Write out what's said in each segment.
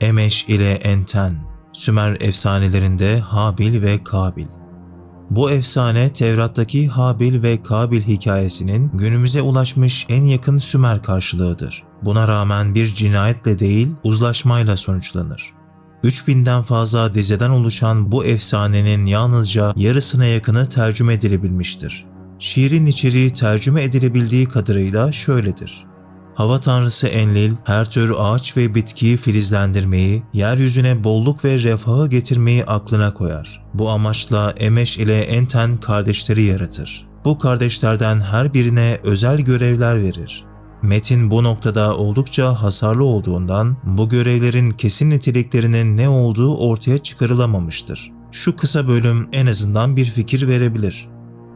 Emeş ile Enten, Sümer efsanelerinde Habil ve Kabil. Bu efsane Tevrat'taki Habil ve Kabil hikayesinin günümüze ulaşmış en yakın Sümer karşılığıdır. Buna rağmen bir cinayetle değil uzlaşmayla sonuçlanır. 3000'den fazla dizeden oluşan bu efsanenin yalnızca yarısına yakını tercüme edilebilmiştir. Şiirin içeriği tercüme edilebildiği kadarıyla şöyledir. Hava tanrısı Enlil her tür ağaç ve bitkiyi filizlendirmeyi, yeryüzüne bolluk ve refahı getirmeyi aklına koyar. Bu amaçla Emeş ile Enten kardeşleri yaratır. Bu kardeşlerden her birine özel görevler verir. Metin bu noktada oldukça hasarlı olduğundan bu görevlerin kesin niteliklerinin ne olduğu ortaya çıkarılamamıştır. Şu kısa bölüm en azından bir fikir verebilir.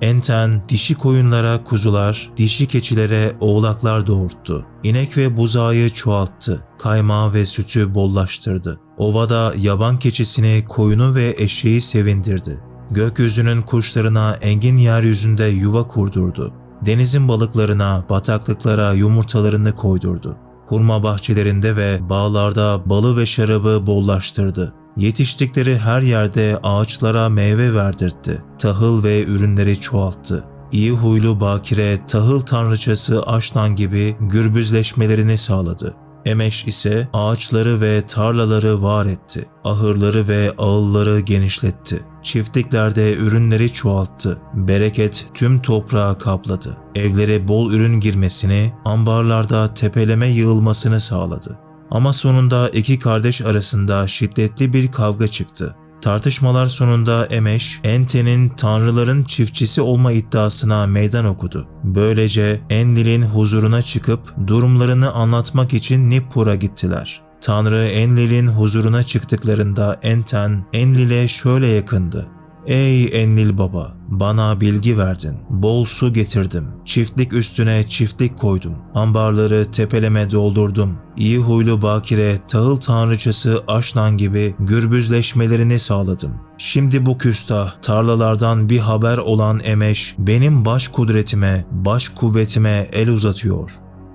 Enten dişi koyunlara kuzular, dişi keçilere oğlaklar doğurttu. İnek ve buzağı çoğalttı. Kaymağı ve sütü bollaştırdı. Ovada yaban keçisini, koyunu ve eşeği sevindirdi. Gökyüzünün kuşlarına engin yeryüzünde yuva kurdurdu. Denizin balıklarına, bataklıklara yumurtalarını koydurdu. Hurma bahçelerinde ve bağlarda balı ve şarabı bollaştırdı. Yetiştikleri her yerde ağaçlara meyve verdirtti. Tahıl ve ürünleri çoğalttı. İyi huylu bakire tahıl tanrıçası Aşnan gibi gürbüzleşmelerini sağladı. Emeş ise ağaçları ve tarlaları var etti. Ahırları ve ağılları genişletti. Çiftliklerde ürünleri çoğalttı. Bereket tüm toprağı kapladı. Evlere bol ürün girmesini, ambarlarda tepeleme yığılmasını sağladı. Ama sonunda iki kardeş arasında şiddetli bir kavga çıktı. Tartışmalar sonunda Emeş, Ente'nin tanrıların çiftçisi olma iddiasına meydan okudu. Böylece Enlil'in huzuruna çıkıp durumlarını anlatmak için Nippur'a gittiler. Tanrı Enlil'in huzuruna çıktıklarında Enten, Enlil'e şöyle yakındı. Ey Enlil baba, bana bilgi verdin. Bol su getirdim. Çiftlik üstüne çiftlik koydum. Ambarları tepeleme doldurdum. İyi huylu bakire, tahıl tanrıçası Aşnan gibi gürbüzleşmelerini sağladım. Şimdi bu küstah, tarlalardan bir haber olan Emeş, benim baş kudretime, baş kuvvetime el uzatıyor.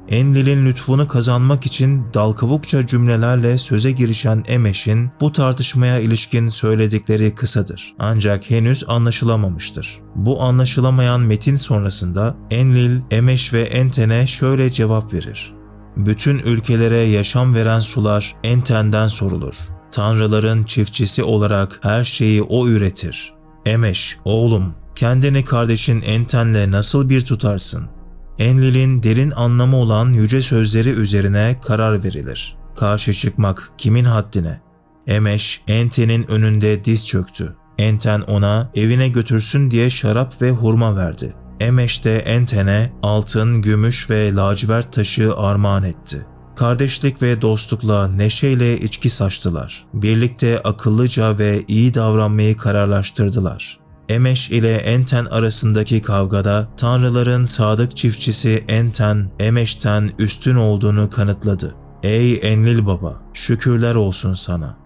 Enlil'in lütfunu kazanmak için dalkavukça cümlelerle söze girişen Emeş'in bu tartışmaya ilişkin söyledikleri kısadır. Ancak henüz anlaşılamamıştır. Bu anlaşılamayan metin sonrasında Enlil, Emeş ve Enten'e şöyle cevap verir. Bütün ülkelere yaşam veren sular Enten'den sorulur. Tanrıların çiftçisi olarak her şeyi o üretir. Emeş, oğlum, kendini kardeşin Enten'le nasıl bir tutarsın? Enlil'in derin anlamı olan yüce sözleri üzerine karar verilir. Karşı çıkmak kimin haddine? Emeş, Enten'in önünde diz çöktü. Enten ona evine götürsün diye şarap ve hurma verdi. Emeş de Enten'e altın, gümüş ve lacivert taşı armağan etti. Kardeşlik ve dostlukla neşeyle içki saçtılar. Birlikte akıllıca ve iyi davranmayı kararlaştırdılar. Emeş ile Enten arasındaki kavgada tanrıların sadık çiftçisi Enten, Emeş'ten üstün olduğunu kanıtladı. Ey Enlil baba, şükürler olsun sana.